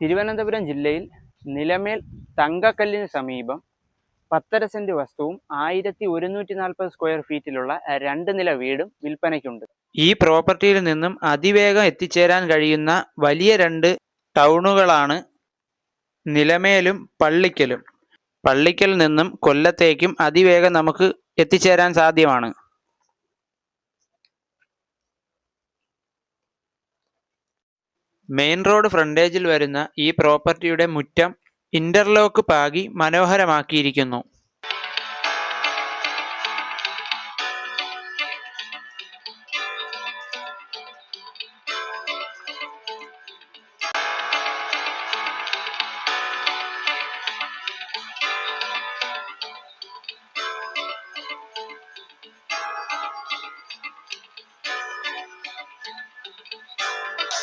തിരുവനന്തപുരം ജില്ലയിൽ നിലമേൽ തങ്കക്കല്ലിന് സമീപം പത്തര സെന്റ് വസ്തുവും ആയിരത്തി ഒരുന്നൂറ്റി നാൽപ്പത് സ്ക്വയർ ഫീറ്റിലുള്ള രണ്ട് നില വീടും വിൽപ്പനയ്ക്കുണ്ട്. ഈ പ്രോപ്പർട്ടിയിൽ നിന്നും അതിവേഗം എത്തിച്ചേരാൻ കഴിയുന്ന വലിയ രണ്ട് ടൗണുകളാണ് നിലമേലും പള്ളിക്കലും. പള്ളിക്കൽ നിന്നും കൊല്ലത്തേക്കും അതിവേഗം നമുക്ക് എത്തിച്ചേരാൻ സാധ്യമാണ്. മെയിൻ റോഡ് ഫ്രണ്ടേജിൽ വരുന്ന ഈ പ്രോപ്പർട്ടിയുടെ മുറ്റം ഇന്റർലോക്ക് പാകി മനോഹരമാക്കിയിരിക്കുന്നു.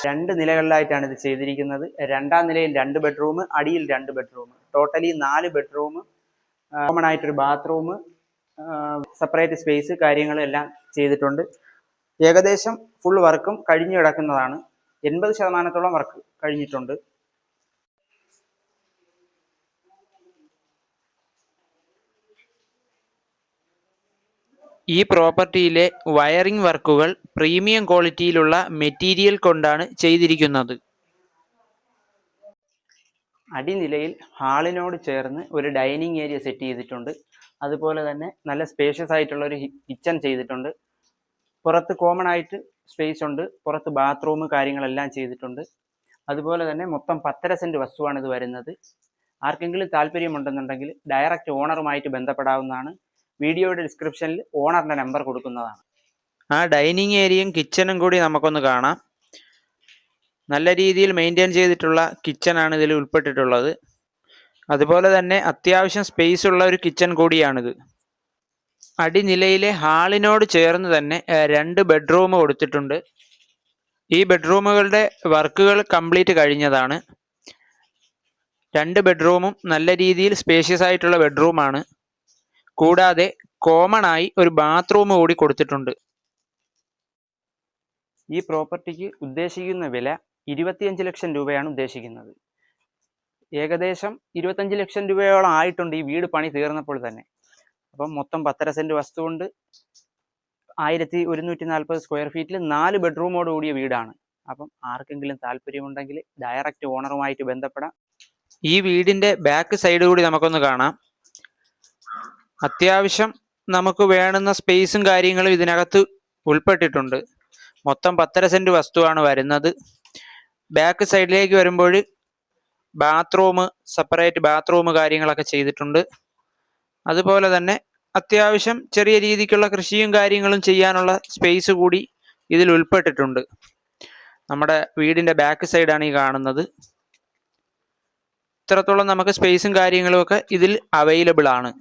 രണ്ട് നിലകളിലായിട്ടാണ് ഇത് ചെയ്തിരിക്കുന്നത്. രണ്ടാം നിലയിൽ രണ്ട് ബെഡ്റൂം അടിയിൽ രണ്ട് ബെഡ്റൂം ടോട്ടലി നാല് ബെഡ്റൂം കോമൺ ആയിട്ടൊരു ബാത്റൂം സെപ്പറേറ്റ് സ്പേസ് കാര്യങ്ങളെല്ലാം ചെയ്തിട്ടുണ്ട്. ഏകദേശം ഫുൾ വർക്കും കഴിഞ്ഞു കിടക്കുന്നതാണ്. എൺപത് ശതമാനത്തോളം വർക്ക് കഴിഞ്ഞിട്ടുണ്ട്. ഈ പ്രോപ്പർട്ടിയിലെ വയറിംഗ് വർക്കുകൾ പ്രീമിയം ക്വാളിറ്റിയിലുള്ള മെറ്റീരിയൽ കൊണ്ടാണ് ചെയ്തിരിക്കുന്നത്. അടിനിലയിൽ ഹാളിനോട് ചേർന്ന് ഒരു ഡൈനിങ് ഏരിയ സെറ്റ് ചെയ്തിട്ടുണ്ട്. അതുപോലെ തന്നെ നല്ല സ്പേഷ്യസ് ആയിട്ടുള്ള ഒരു കിച്ചൺ ചെയ്തിട്ടുണ്ട്. പുറത്ത് കോമൺ ആയിട്ട് സ്പേസ് ഉണ്ട്. പുറത്ത് ബാത്റൂം കാര്യങ്ങളെല്ലാം ചെയ്തിട്ടുണ്ട്. അതുപോലെ തന്നെ മൊത്തം പത്തര സെന്റ് വസ്തുവാണ് ഇത് വരുന്നത്. ആർക്കെങ്കിലും താല്പര്യമുണ്ടെന്നുണ്ടെങ്കിൽ ഡയറക്റ്റ് ഓണറുമായിട്ട് ബന്ധപ്പെടാവുന്നതാണ്. വീഡിയോയുടെ ഡിസ്ക്രിപ്ഷനിൽ ഓണറിന്റെ നമ്പർ കൊടുക്കുന്നതാണ്. ആ ഡൈനിങ് ഏരിയയും കിച്ചണും കൂടി നമുക്കൊന്ന് കാണാം. നല്ല രീതിയിൽ മെയിന്റെയിൻ ചെയ്തിട്ടുള്ള കിച്ചണാണ് ഇതിൽ ഉൾപ്പെട്ടിട്ടുള്ളത്. അതുപോലെ തന്നെ അത്യാവശ്യം സ്പേസ് ഉള്ള ഒരു കിച്ചൺ കൂടിയാണിത്. അടിനിലയിലെ ഹാളിനോട് ചേർന്ന് തന്നെ രണ്ട് ബെഡ്റൂം കൊടുത്തിട്ടുണ്ട്. ഈ ബെഡ്റൂമുകളുടെ വർക്കുകൾ കംപ്ലീറ്റ് കഴിഞ്ഞതാണ്. രണ്ട് ബെഡ്റൂമും നല്ല രീതിയിൽ സ്പേഷ്യസ് ആയിട്ടുള്ള ബെഡ്റൂമാണ് കൂടാതെ കോമൺ ആയി ഒരു ബാത്റൂം കൂടി കൊടുത്തിട്ടുണ്ട്. ഈ പ്രോപ്പർട്ടിക്ക് ഉദ്ദേശിക്കുന്ന വില ഇരുപത്തിയഞ്ച് ലക്ഷം രൂപയാണ് ഉദ്ദേശിക്കുന്നത്. ഏകദേശം ഇരുപത്തഞ്ച് ലക്ഷം രൂപയോളം ആയിട്ടുണ്ട് ഈ വീട് പണി തീർന്നപ്പോൾ തന്നെ. അപ്പം മൊത്തം പത്തര സെന്റ് വസ്തുകൊണ്ട് ആയിരത്തി ഒരുന്നൂറ്റി നാൽപ്പത് സ്ക്വയർ ഫീറ്റിൽ നാല് ബെഡ്റൂമോട് കൂടിയ വീടാണ്. അപ്പം ആർക്കെങ്കിലും താല്പര്യമുണ്ടെങ്കിൽ ഡയറക്റ്റ് ഓണറുമായിട്ട് ബന്ധപ്പെടാം. ഈ വീടിന്റെ ബാക്ക് സൈഡ് കൂടി നമുക്കൊന്ന് കാണാം. അത്യാവശ്യം നമുക്ക് വേണ്ടുന്ന സ്പേസും കാര്യങ്ങളും ഇതിനകത്ത് ഉൾപ്പെട്ടിട്ടുണ്ട്. മൊത്തം പത്തര സെന്റ് വസ്തുവാണ് വരുന്നത്. ബാക്ക് സൈഡിലേക്ക് വരുമ്പോൾ ബാത്റൂം സെപ്പറേറ്റ് ബാത്റൂം കാര്യങ്ങളൊക്കെ ചെയ്തിട്ടുണ്ട്. അതുപോലെ തന്നെ അത്യാവശ്യം ചെറിയ രീതിക്കുള്ള കൃഷിയും കാര്യങ്ങളും ചെയ്യാനുള്ള സ്പേസ് കൂടി ഇതിൽ ഉൾപ്പെട്ടിട്ടുണ്ട്. നമ്മുടെ വീടിന്റെ ബാക്ക് സൈഡാണ് ഈ കാണുന്നത്. ഇത്രത്തോളം നമുക്ക് സ്പേസും കാര്യങ്ങളും ഒക്കെ ഇതിൽ അവൈലബിൾ ആണ്.